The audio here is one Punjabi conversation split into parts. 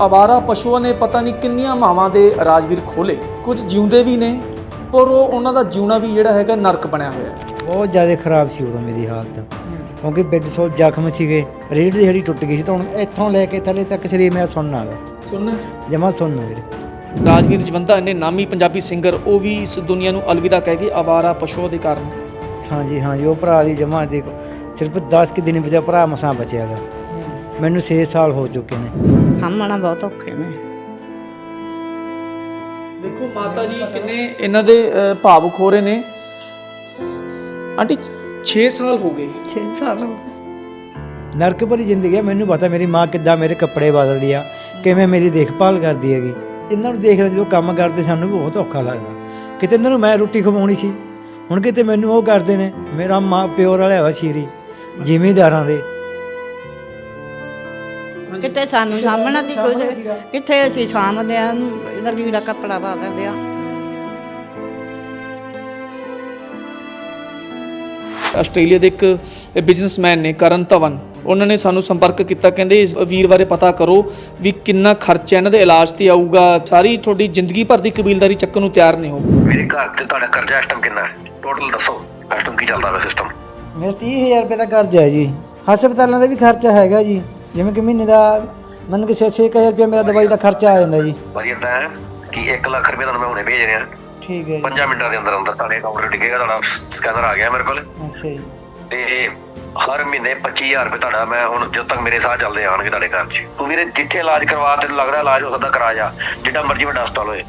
ਆਵਾਰਾ ਪਸ਼ੂਆਂ ਨੇ ਪਤਾ ਨਹੀਂ ਕਿੰਨੀਆਂ ਮਾਵਾਂ ਦੇ ਰਾਜਵੀਰ ਖੋਲੇ ਕੁਝ ਜਿਉਂਦੇ ਵੀ ਨੇ ਪਰ ਉਹ ਉਹਨਾਂ ਦਾ ਜਿਉਣਾ ਵੀ ਜਿਹੜਾ ਹੈਗਾ ਨਰਕ ਬਣਿਆ ਹੋਇਆ ਹੈ। ਬਹੁਤ ਜ਼ਿਆਦਾ ਖਰਾਬ ਸੀ ਉਦੋਂ ਮੇਰੀ ਹਾਲਤ। ਕਿਉਂਕਿ ਬੈੱਡ ਸੋਲ ਜ਼ਖਮ ਸੀਗੇ ਰੀੜ ਦੀ ਹੱਡੀ ਟੁੱਟ ਗਈ ਸੀ ਤਾਂ ਹੁਣ ਇੱਥੋਂ ਲੈ ਕੇ ਥੱਲੇ ਤੱਕ ਸਰੀਰ ਮੇਰਾ ਸੁਣਨਾ ਗਾ ਸੁਣਨਾ ਜਮਾ ਸੁਣਨਾ ਵੀਰੇ। ਰਾਜਵੀਰ ਜਵੰਦਾ ਨੇ ਨਾਮੀ ਪੰਜਾਬੀ ਸਿੰਗਰ ਉਹ ਵੀ ਇਸ ਦੁਨੀਆ ਨੂੰ ਅਲਵਿਦਾ ਕਹਿ ਗਏ ਆਵਾਰਾ ਪਸ਼ੂਆਂ ਦੇ ਕਾਰਨ। ਹਾਂਜੀ ਹਾਂਜੀ ਉਹ ਭਰਾ ਦੀ ਜਮਾ ਦੇਖੋ ਸਿਰਫ 10 ਕਿ ਦਿਨ ਵਿੱਚ ਭਰਾ ਮਸਾਂ ਬਚਿਆ ਗਾ। ਮੈਨੂੰ 6 ਸਾਲ ਹੋ ਚੁੱਕੇ ਨੇ। ਸਾਹਮਣਾ ਬਹੁਤ ਔਖੇ ਨੇ ਦੇਖੋ ਮਾਤਾ ਜੀ ਕਿੰਨੇ ਇਹਨਾਂ ਦੇ ਅਹ, ਭਾਵੁਕ ਹੋ ਰਹੇ ਨੇ। ਆਂਟੀ 6 ਸਾਲ ਹੋ ਗਏ। 6 ਸਾਲ ਹੋ ਗਏ। ਨਰਕ ਭਰੀ ਜ਼ਿੰਦਗੀ ਹੈ ਮੈਨੂੰ ਪਤਾ ਮੇਰੀ ਮਾਂ ਕਿੱਦਾਂ ਮੇਰੇ ਕੱਪੜੇ ਬਦਲਦੀ ਆ ਕਿਵੇਂ ਮੇਰੀ ਦੇਖਭਾਲ ਕਰਦੀ ਹੈਗੀ। ਇਹਨਾਂ ਨੂੰ ਦੇਖਦਾ ਜਦੋਂ ਕੰਮ ਕਰਦੇ ਸਾਨੂੰ ਵੀ ਬਹੁਤ ਔਖਾ ਲੱਗਦਾ। ਕਿਤੇ ਇਹਨਾਂ ਨੂੰ ਮੈਂ ਰੋਟੀ ਖਵਾਉਣੀ ਸੀ ਹੁਣ ਕਿਤੇ ਮੈਨੂੰ ਉਹ ਕਰਦੇ ਨੇ ਮੇਰਾ ਮਾਂ ਪਿਓਰ ਵਾਲਾ ਵਾ ਸ਼ੀਰੀ ਜ਼ਿਮੀਦਾਰਾਂ ਦੇ। ਕਿਤੇ ਸਾਨੂੰ ਸਾਹਮਣਾ ਦੀ ਕੁਝ ਕਿੱਥੇ ਅਸੀਂ ਸਾਂਭਦੇ ਆ ਇਹਦਾ ਲੀੜਾ ਕੱਪੜਾ ਪਾ ਦਿੰਦੇ ਆ। ਆਸਟ੍ਰੇਲੀਆ ਦੇ ਇੱਕ ਬਿਜ਼ਨਸਮੈਨ ਨੇ ਕਰਨ ਧਵਨ। ਉਹਨਾਂ ਨੇ ਸਾਨੂੰ ਸੰਪਰਕ ਕੀਤਾ ਕਹਿੰਦੇ ਇਸ ਵੀਰ ਬਾਰੇ ਪਤਾ ਕਰੋ ਵੀ ਕਿੰਨਾ ਖਰਚਾ ਇਹਨਾਂ ਦੇ ਇਲਾਜ ਤੇ ਆਊਗਾ। ਸਾਰੀ ਤੁਹਾਡੀ ਜ਼ਿੰਦਗੀ ਭਰ ਦੀ ਕਬੀਲਦਾਰੀ ਚੱਕਣ ਨੂੰ ਤਿਆਰ ਨੇ ਹੋ ਮੇਰੇ ਘਰ ਤੇ ਤੁਹਾਡਾ ਕਰਜ਼ਾ ਇਸ ਟਾਈਮ ਕਿੰਨਾ ਹੈ? ਟੋਟਲ ਦੱਸੋ ਇਸ ਟਾਈਮ ਕੀ ਚੱਲਦਾ ਵਾ ਸਿਸਟਮ ਮੇਰਾ 30000 ਰੁਪਏ ਦਾ ਕਰਜ਼ਾ ਹੈ ਜੀ। ਹਸਪਤਾਲਾਂ ਦਾ ਵੀ ਖਰਚਾ ਹੈਗਾ ਜੀ। ਜਿਵੇਂ ਕਿ ਮਹੀਨੇ ਦਾ ਮੰਨ ਕੇ 6-6000 ਰੁਪਏ ਮੇਰਾ ਦਵਾਈ ਦਾ ਖਰਚਾ ਆ ਜਾਂਦਾ ਜੀ। ਵਧੀਆ ਤਾਂ ਹੈ ਕਿ 1 ਲੱਖ ਰੁਪਏ ਤੁਹਾਨੂੰ ਮੈਂ ਹੁਣੇ ਭੇਜ ਰਿਹਾ। ਠੀਕ ਹੈ ਜੀ। 5 ਮਿੰਟਾਂ ਦੇ ਅੰਦਰ ਅੰਦਰ ਤੁਹਾਡੇ ਅਕਾਊਂਟ 'ਚ ਡਿੱਗੇਗਾ ਤੁਹਾਡਾ ਸਕੈਨਰ ਆ ਗਿਆ ਮੇਰੇ ਕੋਲ। ਅੱਛਾ ਜੀ। ਤੇ ਹਰ ਮਹੀਨੇ 25000 ਰੁਪਏ ਤੁਹਾਡਾ ਮੈਂ ਹੁਣ ਜਦੋਂ ਤੱਕ ਮੇਰੇ ਸਾਹ ਚੱਲਦੇ ਆਣਗੇ ਤੁਹਾਡੇ ਘਰ 'ਚ। ਤੂੰ ਵੀਰੇ ਜਿੱਥੇ ਇਲਾਜ ਕਰਵਾ ਤੈਨੂੰ ਲੱਗਦਾ ਇਲਾਜ ਹੋ ਸਕਦਾ ਕਰਾ ਜਾ। ਜਿੱਡਾ ਮਰਜ਼ੀ ਵੱਡਾ ਹਸਪਤਾਲ ਹੋਏ।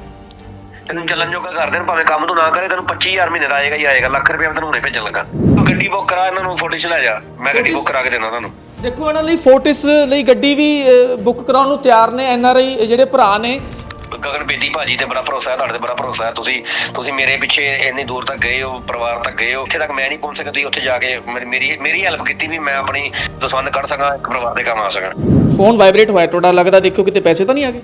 ਤੈਨੂੰ ਚੱਲਣ ਜੋਗਾ ਕਰ ਦੇਣ ਭਾਵੇਂ ਕੰਮ ਤੂੰ ਨਾ ਕਰੇ ਤੈਨੂੰ 25000 ਮਹੀਨੇ ਦਾ ਆਏਗਾ ਹੀ ਆਏਗਾ। ਲੱਖ ਰੁਪਏ ਮੈਂ ਤੈਨੂੰ ਹੁਣੇ ਭੇਜਣ ਲੱਗਾ। ਤੂੰ ਗੱਡੀ ਬੁੱਕ ਕਰਾ ਇਹਨਾਂ ਨੂੰ ਫੋਟੋ ਲੈ ਜਾ। ਮੈਂ ਗੱਡੀ ਬੁੱਕ ਕਰਾ ਕੇ ਦੇਣਾ ਤੁਹਾਨੂੰ। ਦੇਖੋ ਇਹਨਾਂ ਲਈ ਫੋਰਟਿਸ ਲਈ ਗੱਡੀ ਵੀ ਬੁੱਕ ਕਰਾਉਣ ਨੂੰ ਤਿਆਰ ਨੇ ਐਨ ਆਰ ਆਈ ਜਿਹੜੇ ਭਰਾ ਨੇ। ਗਗਨ ਬੇਦੀ ਭਾਜੀ ਤੇ ਬੜਾ ਭਰੋਸਾ ਹੈ ਤੁਹਾਡੇ ਤੇ ਬੜਾ ਭਰੋਸਾ ਹੈ। ਤੁਸੀਂ ਤੁਸੀਂ ਮੇਰੇ ਪਿੱਛੇ ਇੰਨੀ ਦੂਰ ਤੱਕ ਗਏ ਹੋ ਪਰਿਵਾਰ ਤੱਕ ਗਏ ਹੋ। ਇੱਥੇ ਤੱਕ ਮੈਂ ਨਹੀਂ ਪਹੁੰਚ ਸਕਿਆ ਤੁਸੀਂ ਉੱਥੇ ਜਾ ਕੇ ਮੇਰੀ- ਮੇਰੀ ਹੈਲਪ ਕੀਤੀ ਵੀ ਮੈਂ ਆਪਣੀ ਦਸਵੰਦ ਕੱਢ ਸਕਾਂ ਇੱਕ ਪਰਿਵਾਰ ਦੇ ਕੰਮ ਆ ਸਕਾਂ ਫੋਨ ਵਾਈਬ੍ਰੇਟ ਹੋਇਆ ਤੁਹਾਡਾ ਲੱਗਦਾ ਦੇਖੋ ਕਿਤੇ ਪੈਸੇ ਤਾਂ ਨਹੀਂ ਆ ਗਏ?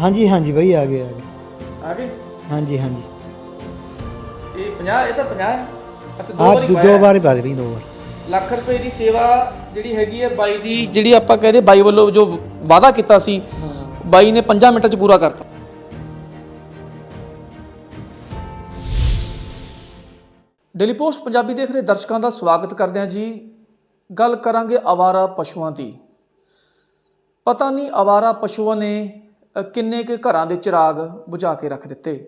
ਹਾਂਜੀ ਹਾਂਜੀ ਬਈ ਆ ਗਏ ਆ ਗਏ। ਆ ਗਏ? ਹਾਂਜੀ ਹਾਂਜੀ। ਇਹ 50 ਇਹ ਤਾਂ 50 ਹੈ। ਅੱਛਾ ਆ ਦੋ ਵਾਰ ਹੀ ਬਾਦ ਵੀ ਦੋ ਵਾਰ। ਲੱਖ ਰੁਪਏ ਦੀ ਸੇਵਾ ਜਿਹੜੀ ਹੈਗੀ ਹੈ ਬਾਈ ਦੀ ਜਿਹੜੀ ਆਪਾਂ ਕਹਦੇ ਬਾਈ ਵੱਲੋਂ ਜੋ ਵਾਅਦਾ ਕੀਤਾ ਸੀ ਬਾਈ ਨੇ 5 ਮਿੰਟਾਂ 'ਚ ਪੂਰਾ ਕਰਤਾ। ਡੇਲੀ ਪੋਸਟ ਪੰਜਾਬੀ ਦੇਖ ਰਹੇ ਦਰਸ਼ਕਾਂ ਦਾ ਸਵਾਗਤ ਕਰਦੇ ਹਾਂ ਜੀ। ਗੱਲ ਕਰਾਂਗੇ ਆਵਾਰਾ ਪਸ਼ੂਆਂ ਦੀ। ਪਤਾ ਨਹੀਂ ਆਵਾਰਾ ਪਸ਼ੂਆਂ ਨੇ ਕਿੰਨੇ ਕੁ ਘਰਾਂ ਦੇ ਚਿਰਾਗ ਬੁਝਾ ਕੇ ਰੱਖ ਦਿੱਤੇ।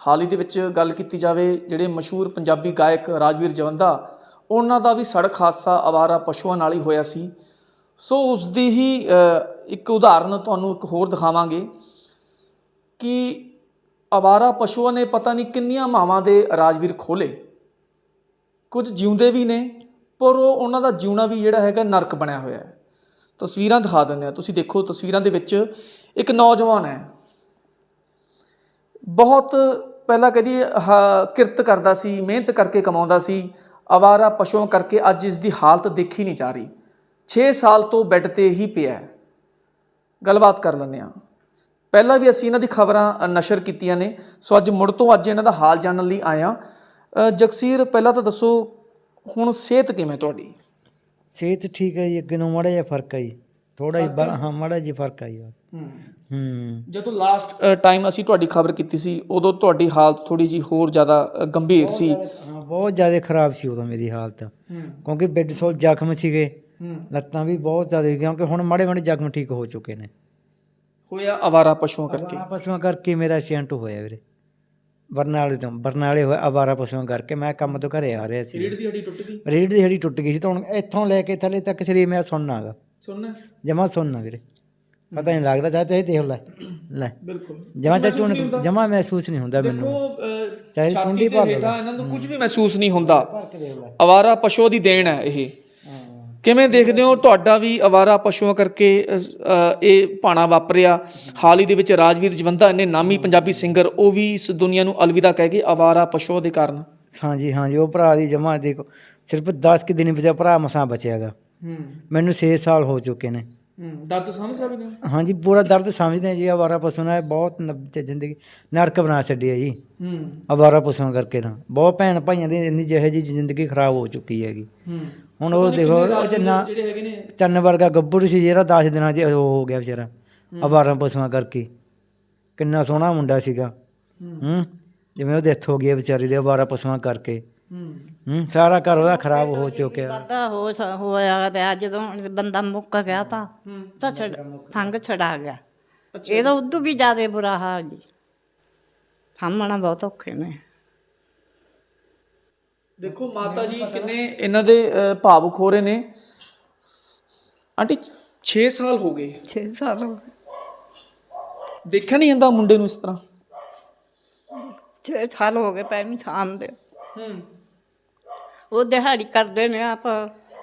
ਹਾਲ ਹੀ ਦੇ ਵਿੱਚ ਗੱਲ ਕੀਤੀ ਜਾਵੇ ਜਿਹੜੇ ਮਸ਼ਹੂਰ ਪੰਜਾਬੀ ਗਾਇਕ ਰਾਜਵੀਰ ਜਵੰਦਾ ਉਹਨਾਂ ਦਾ ਵੀ ਸੜਕ ਹਾਦਸਾ ਆਵਾਰਾ ਪਸ਼ੂਆਂ ਨਾਲ ਹੀ ਹੋਇਆ ਸੀ। ਸੋ ਉਸ ਦੀ ਹੀ ਇੱਕ ਉਦਾਹਰਨ ਤੁਹਾਨੂੰ ਇੱਕ ਹੋਰ ਦਿਖਾਵਾਂਗੇ ਕਿ ਆਵਾਰਾ ਪਸ਼ੂਆਂ ਨੇ ਪਤਾ ਨਹੀਂ ਕਿੰਨੀਆਂ ਮਾਵਾਂ ਦੇ ਰਾਜਵੀਰ ਖੋਲੇ ਕੁਝ ਜਿਉਂਦੇ ਵੀ ਨੇ, ਪਰ ਉਹ ਉਹਨਾਂ ਦਾ ਜਿਉਣਾ ਵੀ ਜਿਹੜਾ ਹੈਗਾ ਨਰਕ ਬਣਿਆ ਹੋਇਆ ਹੈ। ਤਸਵੀਰਾਂ ਦਿਖਾ ਦਿੰਦੇ ਆ ਤੁਸੀਂ ਦੇਖੋ ਤਸਵੀਰਾਂ ਦੇ ਵਿੱਚ ਇੱਕ ਨੌਜਵਾਨ ਹੈ। ਬਹੁਤ ਪਹਿਲਾਂ ਕਦੀ ਕਿਰਤ ਕਰਦਾ ਸੀ, ਮਿਹਨਤ ਕਰਕੇ ਕਮਾਉਂਦਾ ਸੀ। ਆਵਾਰਾ ਪਸ਼ੂਆਂ ਕਰਕੇ ਅੱਜ ਇਸ ਦੀ ਹਾਲਤ ਦੇਖੀ ਨਹੀਂ ਜਾ ਰਹੀ। 6 ਸਾਲ ਤੋਂ ਬੈੱਡ ਤੇ ਹੀ ਪਿਆ ਹੈ। ਗੱਲਬਾਤ ਕਰ ਲੈਂਦੇ ਆ ਪਹਿਲਾਂ ਵੀ ਅਸੀਂ ਇਹਨਾਂ ਦੀ ਖਬਰਾਂ ਨਸ਼ਰ ਕੀਤੀਆਂ ਨੇ। ਸੋ ਅੱਜ ਮੁੜ ਤੋਂ ਅੱਜ ਇਹਨਾਂ ਦਾ ਹਾਲ ਜਾਣਨ ਲਈ ਆਇਆ ਜਗਸੀਰ, ਪਹਿਲਾਂ ਤਾਂ ਦੱਸੋ, ਹੁਣ ਸਿਹਤ ਕਿਵੇਂ ਤੁਹਾਡੀ? ਸਿਹਤ ਠੀਕ ਹੈ ਜੀ, ਅੱਗੇ ਨੂੰ ਮਾੜਾ ਜਿਹਾ ਫ਼ਰਕ ਹੈ ਜੀ। ਥੋੜਾ ਜਿਹਾ ਹਾਂ ਮਾੜਾ ਜਿਹਾ ਫ਼ਰਕ ਹੈ ਜੀ ਹੂੰ। ਜਦੋਂ ਲਾਸਟ ਟਾਈਮ ਅਸੀਂ ਤੁਹਾਡੀ ਖਬਰ ਕੀਤੀ ਸੀ ਉਦੋਂ ਤੁਹਾਡੀ ਹਾਲਤ ਥੋੜੀ ਜੀ ਹੋਰ ਜ਼ਿਆਦਾ ਅ, ਗੰਭੀਰ ਸੀ। ਹਾਂ ਬਹੁਤ ਜ਼ਿਆਦਾ ਖਰਾਬ ਸੀ ਉਦੋਂ ਮੇਰੀ ਹਾਲਤ। ਕਿਉਂਕਿ ਬੈੱਡ ਸੋਲ ਜ਼ਖਮ ਸੀਗੇ। ਲੱਤਾਂ ਵੀ ਬਹੁਤ ਜ਼ਿਆਦਾ ਕਿਉਂਕਿ ਹੁਣ ਮਾੜੇ ਮਾੜੇ ਜ਼ਖਮ ਠੀਕ ਹੋ ਚੁੱਕੇ ਨੇ। ਹੋਇਆ ਆਵਾਰਾ ਪਸ਼ੂਆਂ ਕਰਕੇ? ਆਵਾਰਾ ਪਸ਼ੂਆਂ ਕਰਕੇ ਮੇਰਾ ਐਕਸੀਡੈਂਟ ਹੋਇਆ ਵੀਰੇ। ਬਰਨਾਲੇ ਤੋਂ ਬਰਨਾਲੇ ਹੋਇਆ ਆਵਾਰਾ ਪਸ਼ੂਆਂ ਕਰਕੇ। ਮੈਂ ਕੰਮ ਤੋਂ ਘਰੇ ਆ ਰਿਹਾ ਸੀ। ਦੀ ਹੱਡੀ ਟੁੱਟ ਗਈ? ਰੀੜ ਦੀ ਹੱਡੀ ਟੁੱਟ ਗਈ ਸੀ ਤਾਂ ਹੁਣ ਇੱਥੋਂ ਲੈ ਕੇ ਥੱਲੇ ਤੱਕ ਸਰੀਰ ਮੇਰਾ ਸੁਣਨਾ ਗਾ। ਸੁਣਨਾ? ਜਮਾ ਸੁਣਨਾ ਵੀਰੇ। ਪਤਾ ਨਹੀਂ ਲੱਗਦਾ ਚਾਹੇ ਤੁਸੀਂ ਦੇਖ ਲੈ। ਲੈ। ਬਿਲਕੁਲ। ਜਮਾ ਤੇ ਚੁਣ ਜਮਾ ਮਹਿਸੂਸ ਨਹੀਂ ਹੁੰਦਾ ਮੈਨੂੰ। ਦੇਖੋ ਚਾਹੇ ਚੁੰਡੀ ਭਰ ਹੇਠਾਂ ਇਹਨਾਂ ਨੂੰ ਕੁਝ ਵੀ ਮਹਿਸੂਸ ਨਹੀਂ ਹੁੰਦਾ। ਕੇ ਆਵਾਰਾ ਪਸ਼ੂ ਦੀ ਦੇਣ ਹੈ ਇਹ। ਕਿਵੇਂ ਦੇਖਦੇ ਹੋ? ਤੁਹਾਡਾ ਵੀ ਆਵਾਰਾ ਪਸ਼ੂਆਂ ਕਰਕੇ ਇਹ ਭਾਣਾ ਵਾਪਰਿਆ। ਹਾਲ ਹੀ ਦੇ ਵਿੱਚ ਰਾਜਵੀਰ ਜਵੰਦਾ ਨੇ ਨਾਮੀ ਪੰਜਾਬੀ ਸਿੰਗਰ ਉਹ ਵੀ ਇਸ ਦੁਨੀਆ ਨੂੰ ਅਲਵਿਦਾ ਕਹਿ ਗਏ ਆਵਾਰਾ ਪਸ਼ੂਆਂ ਦੇ ਕਾਰਨ। ਹਾਂਜੀ ਹਾਂਜੀ ਉਹ ਭਰਾ ਦੀ ਜਮਾ ਦੇਖੋ। ਸਿਰਫ 10 ਕਿ ਦਿਨ ਵਿੱਚ ਭਰਾ ਮਸਾਂ ਬਚਿਆਗਾ। ਹੂੰ ਮੈਨੂੰ 6 ਸਾਲ ਹੋ ਚੁੱਕੇ ਨੇ। ਹੂੰ ਦਰਦ ਸਮਝ ਸਕਦੇ ਹੋ? ਹਾਂਜੀ ਪੂਰਾ ਦਰਦ ਸਮਝਦੇ ਹਾਂ ਜੀ ਆਵਾਰਾ ਪਸ਼ੂ ਨੇ ਬਹੁਤ ਨ- ਤੇ ਜ਼ਿੰਦਗੀ ਨਰਕ ਬਣਾ ਛੱਡੀ ਹੈ ਜੀ। ਹੂੰ। ਆਵਾਰਾ ਪਸ਼ੂਆਂ ਕਰਕੇ ਤਾਂ। ਬਹੁਤ ਭੈਣ ਭਾਈਆਂ ਦੀ ਇੰਨੀ ਜਿਹੋ ਜੀ ਜ਼ਿੰਦਗੀ ਖਰਾਬ ਹੋ ਚੁੱਕੀ ਹੈਗੀ। ਹੂੰ। ਹੁਣ ਉਹ ਦੇਖੋ ਉਹ ਨਾ ਜਿਹੜੇ ਹੈਗੇ ਨੇ। ਚੰਨ ਵਰਗਾ ਗੱਭਰੂ ਸੀ ਜਿਹੜਾ 10 ਦਿਨਾਂ 'ਚ ਉਹ ਹੋ ਗਿਆ ਵਿਚਾਰਾ। ਅਵਾਰਾਂ ਪਸ਼ੂਆਂ ਕਰਕੇ। ਕਿੰਨਾ ਸੋਹਣਾ ਮੁੰਡਾ ਸੀਗਾ। ਹੂੰ। ਜਿਵੇਂ ਉਹ ਡੈਥ ਹੋ ਗਈ ਹੈ ਵਿਚਾਰੀ ਦੇ ਅਵਾਰਾਂ ਪਸ਼ੂਆਂ ਕਰਕੇ। ਹੂੰ ਸਾਰਾ ਘਰ ਉਹਦਾ ਖਰਾਬ ਹੋ ਚੁੱਕਿਆ। ਵਾਦਾ ਹੋ ਸ- ਹੋਇਆ ਤੇ ਅੱਜ ਜਦੋਂ ਬੰਦਾ ਮੁੱਕ ਗਿਆ ਤਾਂ ਤਾਂ ਛੜ ਫੰਗ ਛੜਾ ਗਿਆ। ਇਹਦਾ ਉਦੋਂ ਵੀ ਜ਼ਿਆਦਾ ਬੁਰਾ ਹਾਲ ਜੀ। ਸਾਹਮਣਾ ਬਹੁਤ ਔਖੇ ਨੇ। ਦੇਖੋ ਮਾਤਾ ਜੀ ਕਿੰਨੇ ਇਹਨਾਂ ਦੇ ਅ, ਭਾਵੁਕ ਹੋ ਰਹੇ ਨੇ। ਆਂਟੀ 6 ਸਾਲ ਹੋ ਗਏ। 6 ਸਾਲ ਹੋ ਗਏ। ਦੇਖਿਆ ਨਹੀਂ ਜਾਂਦਾ ਮੁੰਡੇ ਨੂੰ ਇਸ ਤਰ੍ਹਾਂ? 6 ਸਾਲ ਹੋ ਗਏ ਪੈਣੀ ਸ਼ਾਮ ਦੇ ਹੂੰ। ਉਹ ਦਿਹਾੜੀ ਕਰਦੇ ਨੇ ਆਪ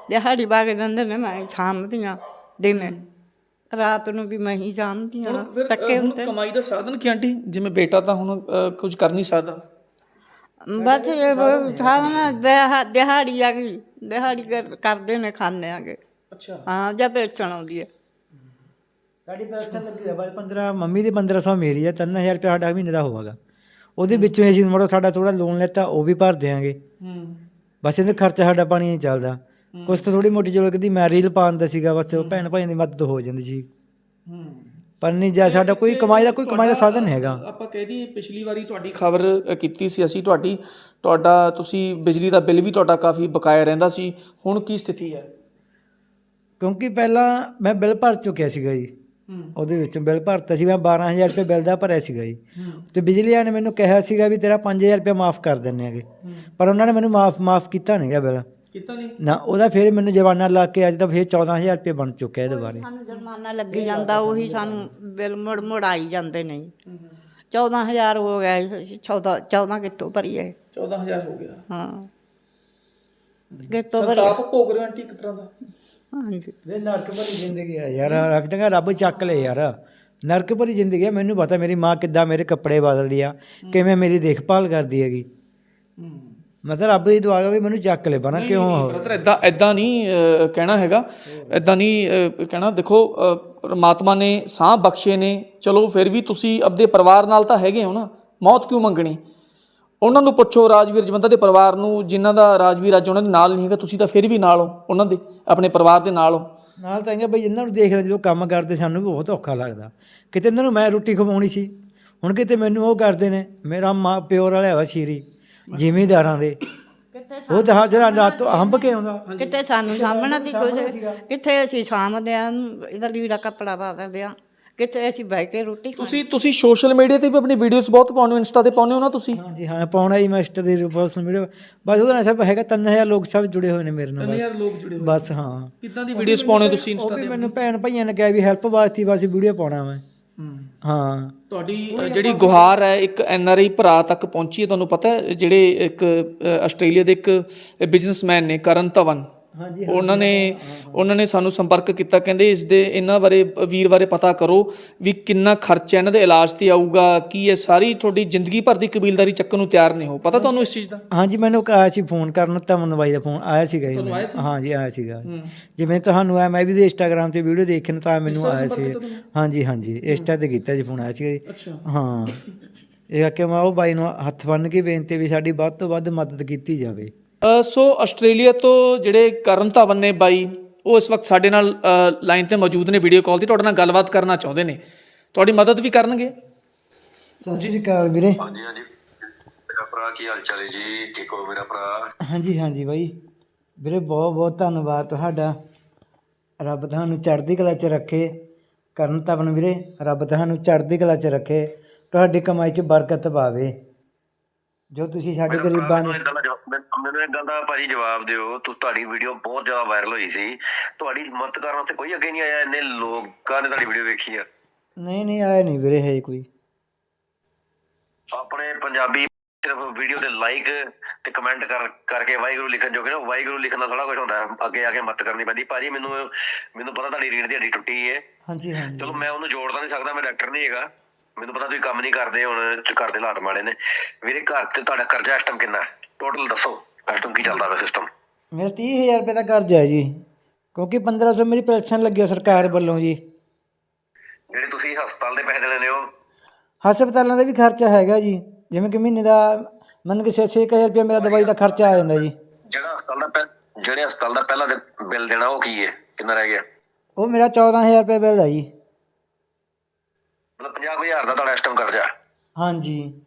ਦਿਹਾੜੀ ਬਾਗ ਦਿੰਦੇ ਨੇ ਮੈਂ ਸ਼ਾਮ ਦੀਆਂ ਦਿਨ ਰਾਤ ਨੂੰ ਵੀ ਮੈਂ ਹੀ ਹੁਣ ਫਿਰ ਅ, ਤੱਕੇ ਹੁਣ ਹੁੰਦੇ ਕਮਾਈ ਦਾ ਸਾਧਨ ਕੀ ਆਂਟੀ? ਜਿਵੇਂ ਬੇਟਾ ਤਾਂ ਹੁਣ ਅ, ਕੁਝ ਕਰ ਨਹੀਂ ਸਕਦਾ। ਬਸ ਇਹ ਸਾਧਨਾ ਦਿਹਾੜੀ ਆ ਗਈ ਦਿਹਾੜੀ ਕਰ- ਕਰਦੇ ਨੇ ਖਾਣੇ ਆਗੇ। ਅੱਛਾ। ਹਾਂ ਜਾਂ ਪੇਚਣ ਆਉਂਦੀ ਹੈ ਸਾਡੀ ਪੈਨਸ਼ਨ ਲੱਗੀ ਹੈ ਬਸ 15 ਮੰਮੀ ਦੀ 1500 ਮੇਰੀ ਹੈ 3000 ਰੁਪਏ ਸਾਡਾ ਮਹੀਨੇ ਦਾ ਹੋਵੇਗਾ ਉਹਦੇ ਵਿੱਚੋਂ ਹੀ ਅਸੀਂ ਮੋੜਾ ਸਾਡਾ ਥੋੜਾ ਲੋਨ ਲੈਤਾ ਉਹ ਵੀ ਭਰ ਦਿਆਂਗੇ। ਹੂੰ। ਬਸ ਇਹਦੇ ਖਰਚਾ ਸਾਡਾ ਪਾਣੀ ਨਹੀਂ ਚੱਲਦਾ। ਕੁਛ ਤਾਂ ਥੋੜੀ ਮੋਟੀ ਜਦੋਂ ਕਦੀ ਮੈਂ ਰੀਲ ਪਾਉਣ ਦਾ ਸੀਗਾ ਬਸ ਉਹ ਭੈਣ ਭਾਈਆਂ ਦੀ ਮਦਦ ਹੋ ਜਾਂਦੀ ਸੀ। ਹੂੰ। ਪਰ ਨਹੀਂ ਜਾ ਸਾਡਾ ਕੋਈ ਕਮਾਈ ਦਾ ਕੋਈ ਕਮਾਈ ਦਾ ਸਾਧਨ ਨਹੀਂ ਹੈਗਾ। ਆਪਾਂ ਕਹਿ ਦਈਏ ਪਿਛਲੀ ਵਾਰੀ ਤੁਹਾਡੀ ਖਬਰ ਕੀਤੀ ਸੀ ਅਸੀਂ ਤੁਹਾਡੀ ਤੁਹਾਡਾ ਤੁਸੀਂ ਬਿਜਲੀ ਦਾ ਬਿੱਲ ਵੀ ਤੁਹਾਡਾ ਕਾਫੀ ਬਕਾਇਆ ਰਹਿੰਦਾ ਸੀ। ਹੁਣ ਕੀ ਸਥਿਤੀ ਹੈ? ਕਿਉਂਕਿ ਪਹਿਲਾਂ ਮੈਂ ਬਿੱਲ ਭਰ ਚੁੱਕਿਆ ਸੀਗਾ ਜੀ। ਉਹਦੇ ਵਿੱਚੋਂ ਬਿੱਲ ਭਰਤਾ ਸੀ ਮੈਂ 12000 ਰੁਪਏ ਬਿੱਲ ਦਾ ਭਰਿਆ ਸੀਗਾ ਜੀ। ਤੇ ਬਿਜਲੀ ਵਾਲੇ ਨੇ ਮੈਨੂੰ ਕਿਹਾ ਸੀਗਾ ਵੀ ਤੇਰਾ 5000 ਰੁਪਏ ਮਾਫ ਕਰ ਦਿੰਨੇ ਆਗੇ ਪਰ ਉਹਨਾਂ ਨੇ ਮੈਨੂੰ ਮਾਫ ਮਾਫ ਕੀਤਾ ਨਹੀਂਗਾ ਬਿੱਲ। ਕੀਤਾ ਨਹੀਂ ਨਾ ਉਹਦਾ ਫਿਰ ਮੈਨੂੰ ਜਵਾਨਾ ਲਾ ਕੇ ਅੱਜ ਤਾਂ ਫਿਰ 14000 ਰੁਪਏ ਬਣ ਚੁੱਕਿਆ ਇਹਦੇ ਬਾਰੇ। ਸਾਨੂੰ ਜੁਰਮਾਨਾ ਲੱਗੀ ਜਾਂਦਾ ਉਹੀ ਸਾਨੂੰ ਬਿੱਲ ਮੁੜ ਮੁੜ ਆਈ ਜਾਂਦੇ ਨਹੀਂ 14000 ਹੋ ਗਿਆ 14 14 ਕਿੱਥੋਂ ਭਰੀਏ? 14000 ਹੋ ਗਿਆ। ਹਾਂ। ਕਿੱਥੋਂ ਭਰੀਏ? ਸੰਤਾਪ ਭੋਗ ਰਹੇ ਹੋ ਆਂਟੀ ਇੱਕ ਤਰ੍ਹਾਂ ਦਾ। ਹਾਂਜੀ। ਵੇ ਨਰਕ ਭਰੀ ਜ਼ਿੰਦਗੀ ਹੈ ਯਾਰ ਰੱਬ ਤਾਂ ਰੱਬ ਚੱਕ ਲੈ ਯਾਰ। ਨਰਕ ਭਰੀ ਜ਼ਿੰਦਗੀ ਹੈ ਮੈਨੂੰ ਪਤਾ ਮੇਰੀ ਮਾਂ ਕਿੱਦਾਂ ਮੇਰੇ ਕੱਪੜੇ ਬਦਲਦੀ ਆ ਕਿਵੇਂ ਮੇਰੀ ਦੇਖਭਾਲ ਕਰਦੀ ਹੈਗੀ। ਮਤਲਬ ਰੱਬ ਦੀ ਦੁਆ ਵੀ ਮੈਨੂੰ ਚੱਕ ਲੈ ਬਣਾ ਕਿਉਂ? ਬ੍ਰਦਰ ਇਦਾਂ ਇਦਾਂ ਨਹੀਂ ਕਹਿਣਾ ਹੈਗਾ। ਇਦਾਂ ਨਹੀਂ ਕਹਿਣਾ ਦੇਖੋ ਪਰਮਾਤਮਾ ਨੇ ਸਾਹ ਬਖਸ਼ੇ ਨੇ ਚਲੋ ਫਿਰ ਵੀ ਤੁਸੀਂ ਆਪਦੇ ਪਰਿਵਾਰ ਨਾਲ ਤਾਂ ਹੈਗੇ ਹੋ ਨਾ ਮੌਤ ਕਿਉਂ ਮੰਗਣੀ? ਉਹਨਾਂ ਨੂੰ ਪੁੱਛੋ ਰਾਜਵੀਰ ਜਵੰਦਾ ਦੇ ਪਰਿਵਾਰ ਨੂੰ ਜਿਨ੍ਹਾਂ ਦਾ ਰਾਜਵੀਰ ਅੱਜ ਉਹਨਾਂ ਦੇ ਨਾਲ ਨਹੀਂ ਹੈਗਾ ਤੁਸੀਂ ਤਾਂ ਫਿਰ ਵੀ ਨਾਲ ਹੋ ਉਹਨਾਂ ਦੇ ਆਪਣੇ ਪਰਿਵਾਰ ਦੇ ਨਾਲ ਹੋ। ਨਾਲ ਤਾਂ ਹੈਗਾ ਬਈ ਇਹਨਾਂ ਨੂੰ ਦੇਖਦਾ ਜਦੋਂ ਕੰਮ ਕਰਦੇ ਸਾਨੂੰ ਵੀ ਬਹੁਤ ਔਖਾ ਲੱਗਦਾ। ਕਿਤੇ ਇਹਨਾਂ ਨੂੰ ਮੈਂ ਰੋਟੀ ਖਵਾਉਣੀ ਸੀ ਹੁਣ ਕਿਤੇ ਮੈਨੂੰ ਉਹ ਕਰਦੇ ਨੇ ਮੇਰਾ ਮਾਂ ਪਿਓਰ ਵਾਲਾ ਵਾ ਸ਼ੀਰੀ ਜ਼ਿਮੀਦਾਰਾਂ ਦੇ। ਕਿੱਥੇ ਉਹ ਤਾਂ ਹਾਜ਼ਰ ਰਾਤ ਤੋਂ ਹੰਬ ਕੇ ਆਉਂਦਾ। ਕਿੱਥੇ ਸਾਨੂੰ ਸਾਹਮਣਾ ਦੀ ਕੁਝ ਕਿੱਥੇ ਅਸੀਂ ਸਾਂਭਦੇ ਆ? ਇਹਦਾ ਲੀੜਾ ਕੱਪੜਾ ਪਾ ਦਿੰਦੇ ਆ। ਕਿੱਥੇ ਅਸੀਂ ਬਹਿ ਕੇ ਰੋਟੀ ਖਾਂਦੇ ਤੁਸੀਂ ਤੁਸੀਂ ਸੋਸ਼ਲ ਮੀਡੀਆ ਤੇ ਵੀ ਆਪਣੀ ਵੀਡੀਓਜ਼ ਬਹੁਤ ਪਾਉਂਦੇ ਹੋ ਇੰਸਟਾ ਤੇ ਪਾਉਂਦੇ ਹੋ ਨਾ ਤੁਸੀਂ? ਹਾਂਜੀ ਹਾਂ ਪਾਉਣਾ ਹੀ ਮੈਂ ਇੰਸਟਾ ਦੇ ਪਰਸਨਲ ਵੀਡੀਓ ਬਸ ਉਹਦਾ ਨਾਲ ਸਭ ਹੈਗਾ 3000 ਲੋਕ ਸਭ ਜੁੜੇ ਹੋਏ ਨੇ ਮੇਰੇ ਨਾਲ ਬਸ। ਲੋਕ ਜੁੜੇ ਬਸ ਹਾਂ। ਕਿੱਦਾਂ ਦੀ ਵੀਡੀਓਜ਼ ਪਾਉਂਦੇ ਹੋ ਤੁਸੀਂ ਉਹ ਇੰਸਟਾ ਵੀ ਮੈਨੂੰ ਭੈਣ ਭਾਈਆਂ ਨੇ ਕਿਹਾ ਵੀ ਹੈਲਪ ਵਾਸਤੇ ਬਸ ਵੀਡੀਓ ਪਾਉਣਾ ਮੈਂ ਹਾਂ। ਤੁਹਾਡੀ ਅ, ਜਿਹੜੀ ਗੁਹਾਰ ਹੈ ਇੱਕ ਐਨ ਆਰ ਆਈ ਭਰਾ ਤੱਕ ਪਹੁੰਚੀ ਹੈ ਤੁਹਾਨੂੰ ਪਤਾ ਹੈ? ਜਿਹੜੇ ਇੱਕ ਅ, ਆਸਟ੍ਰੇਲੀਆ ਦੇ ਇੱਕ ਬਿਜ਼ਨਸਮੈਨ ਨੇ ਕਰਨ ਧਵਨ। ਉਹਨਾਂ ਨੇ ਉਹਨਾਂ ਨੇ ਸਾਨੂੰ ਸੰਪਰਕ ਕੀਤਾ ਕਹਿੰਦੇ ਇਸ ਦੇ ਇਹਨਾਂ ਬਾਰੇ ਵੀਰ ਬਾਰੇ ਪਤਾ ਕਰੋ ਵੀ ਕਿੰਨਾ ਖਰਚਾ ਇਹਨਾਂ ਦੇ ਇਲਾਜ ਤੇ ਆਊਗਾ ਕੀ ਇਹ ਸਾਰੀ ਤੁਹਾਡੀ ਜ਼ਿੰਦਗੀ ਭਰ ਦੀ ਕਬੀਲਦਾਰੀ ਚੱਕਣ ਨੂੰ ਤਿਆਰ ਨਹੀਂ ਹੋ ਪਤਾ ਤੁਹਾਨੂੰ ਇਸ ਚੀਜ਼ ਦਾ? ਹਾਂਜੀ ਮੈਨੂੰ ਆਇਆ ਸੀ ਫੋਨ ਕਰਨ ਤਮਨ ਬਾਈ ਦਾ ਫੋਨ ਆਇਆ ਸੀਗਾ ਜੀ। ਹਾਂਜੀ ਆਇਆ ਸੀਗਾ। ਜਿਵੇਂ ਤੁਹਾਨੂੰ ਆਇਆ ਮੈਂ ਵੀ ਇੰਸਟਾਗ੍ਰam ਤੇ ਵੀਡੀਓ ਦੇਖਣ ਤਾਂ ਮੈਨੂੰ ਆਇਆ ਸੀ। ਹਾਂਜੀ ਹਾਂਜੀ ਇੰਸਟਾ ਤੇ ਕੀਤਾ ਜੀ ਫੋਨ ਆਇਆ ਸੀ ਅੱਛਾ। ਹਾਂ। ਇਹ ਕਿ ਮੈਂ ਉਹ ਬਾਈ ਨੂੰ ਹੱਥ ਬੰਨ ਕੇ ਬੇਨਤੀ ਵੀ ਸਾਡੀ ਵੱਧ ਤੋਂ ਵੱਧ ਮਦਦ ਕੀਤੀ ਜਾਵੇ। ਸੋ ਆਸਟ੍ਰੇਲੀਆ ਤੋਂ ਜਿਹੜੇ ਕਰਨ ਧਵਨ ਨੇ ਬਾਈ ਉਹ ਇਸ ਵਕਤ ਸਾਡੇ ਨਾਲ ਲਾਈਨ ਤੇ ਮੌਜੂਦ ਨੇ ਵੀਡੀਓ ਕਾਲ ਤੇ। ਤੁਹਾਡੇ ਨਾਲ ਗੱਲਬਾਤ ਕਰਨਾ ਚਾਹੁੰਦੇ ਨੇ। ਤੁਹਾਡੀ ਮਦਦ ਵੀ ਕਰਨਗੇ। ਸਤਿ ਸ਼੍ਰੀ ਅਕਾਲ ਵੀਰੇ। ਹਾਂਜੀ ਹਾਂਜੀ। ਮੇਰਾ ਭਰਾ ਕੀ ਹਾਲ ਚਾਲ ਹੈ ਜੀ? ਠੀਕ ਹੋ ਮੇਰਾ ਭਰਾ? ਹਾਂਜੀ ਹਾਂਜੀ ਬਾਈ। ਵੀਰੇ ਬਹੁਤ ਬਹੁਤ ਧੰਨਵਾਦ ਤੁਹਾਡਾ। ਰੱਬ ਤੁਹਾਨੂੰ ਚੜ੍ਹਦੀ ਕਲਾ 'ਚ ਰੱਖੇ। ਕਰਨ ਤਵਨ ਵੀਰੇ ਰੱਬ ਤੁਹਾਨੂੰ ਚੜ੍ਹਦੀ ਕਲਾ 'ਚ ਰੱਖੇ। ਤੁਹਾਡੀ ਕਮਾਈ 'ਚ ਬਰਕਤ ਪਾਵੇ। ਜੋ ਤੁਸੀਂ ਸਾਡੇ ਗਰੀਬਾਂ ਮੈਨੂੰ ਦੇ ਦਾ ਮੈਨੂੰ- ਇੱਕ ਗੱਲ ਦਾ ਭਾਜੀ ਜਵਾਬ ਦਿਓ। ਤੁਹਾਡੀ ਵੀਡੀਓ ਬਹੁਤ ਜ਼ਿਆਦਾ ਵਾਇਰਲ ਹੋਈ ਸੀ। ਤੁਹਾਡੀ ਮਦਦ ਕਰਨ ਵਾਸਤੇ ਕੋਈ ਅੱਗੇ ਨਹੀਂ ਆਇਆ ਇੰਨੇ ਲੋਕਾਂ ਨੇ ਤੁਹਾਡੀ ਵੀਡੀਓ ਵੇਖੀ ਆ। ਨਹੀਂ ਨਹੀਂ ਆਇਆ ਨਹੀਂ ਵੀਰੇ ਹੈ ਕੋਈ। ਆਪਣੇ ਪੰਜਾਬੀ ਸਿਰਫ ਵੀਡੀਓ ਤੇ ਲਾਈਕ ਤੇ ਕਮੈਂਟ ਕਰ ਕਰਕੇ ਵਾਹਿਗੁਰੂ ਲਿਖਣ ਜੋਗੇ ਨਾ ਵਾਹਿਗੁਰੂ ਲਿਖਣ ਦਾ ਥੋੜਾ ਕੁਝ ਹੁੰਦਾ। ਹੈ। ਅੱਗੇ ਆ ਕੇ ਮਦਦ ਕਰਨੀ ਪੈਂਦੀ। ਭਾਜੀ ਮੈਨੂੰ ਮੈਨੂੰ ਪਤਾ ਤੁਹਾਡੀ ਰੀੜ ਦੀ ਹੱਡੀ ਟੁੱਟੀ ਹੈ ਹਾਂਜੀ ਹਾਂਜੀ। ਚਲੋ ਮੈਂ ਉਹਨੂੰ ਜੋੜ ਤਾਂ ਨਹੀਂ ਸਕਦਾ ਮੈਂ ਡਾਕਟਰ ਨਹੀਂ ਹੈਗਾ। ਮੈਨੂੰ ਪਤਾ ਤੁਸੀਂ ਕੰਮ ਨਹੀਂ ਕਰਦੇ ਹੁਣ ਤੇ ਘਰ ਦੇ ਹਾਲਾਤ ਮਾੜੇ ਨੇ। ਵੀਰੇ ਘਰ ਤੇ ਤੁਹਾਡਾ ਕਰਜ਼ਾ ਇਸ ਟਾਈਮ ਕਿੰਨਾ? ਟੋਟਲ ਦੱਸੋ ਇਸ ਟਾਈਮ ਕੀ ਚੱਲਦਾ ਪਿਆ ਸਿਸਟਮ ਮੇਰਾ 30000 ਰੁਪਏ ਦਾ ਕਰਜ਼ਾ ਹੈ ਜੀ। ਕਿਉਂਕਿ 1500 ਮੇਰੀ ਪੈਨਸ਼ਨ ਲੱਗੀ ਹੈ ਸਰਕਾਰ ਵੱਲੋਂ ਜੀ। ਜਿਹੜੇ ਤੁਸੀਂ ਹਸਪਤਾਲ ਦੇ ਪੈਸੇ ਦੇਣੇ ਨੇ ਉਹ ਹਸਪਤਾਲਾਂ ਦਾ ਵੀ ਖਰਚਾ ਹੈਗਾ ਜੀ। ਜਿਵੇਂ ਕਿ ਮਹੀਨੇ ਦਾ ਮੰਨ ਕੇ 6-6000 ਰੁਪਏ ਮੇਰਾ ਦਵਾਈ ਦਾ ਖਰਚਾ ਆ ਜਾਂਦਾ ਜੀ। ਜਿਹੜਾ ਹਸਪਤਾਲ ਦਾ ਪਹਿ- ਜਿਹੜੇ ਹਸਪਤਾਲ ਦਾ ਪਹਿਲਾ ਬਿੱਲ ਦੇਣਾ ਉਹ ਕੀ ਹੈ? ਕਿੰਨਾ ਰਹਿ ਗਿਆ? ਉਹ ਮੇਰਾ 14000 ਰੁਪਏ ਬਿੱਲ ਹੈ ਜੀ। 50000 ਦਾ ਤੁਹਾਡਾ ਇਸ ਟਾਈਮ ਕਰਜ਼ਾ। ਹੈ। ਹਾਂਜੀ।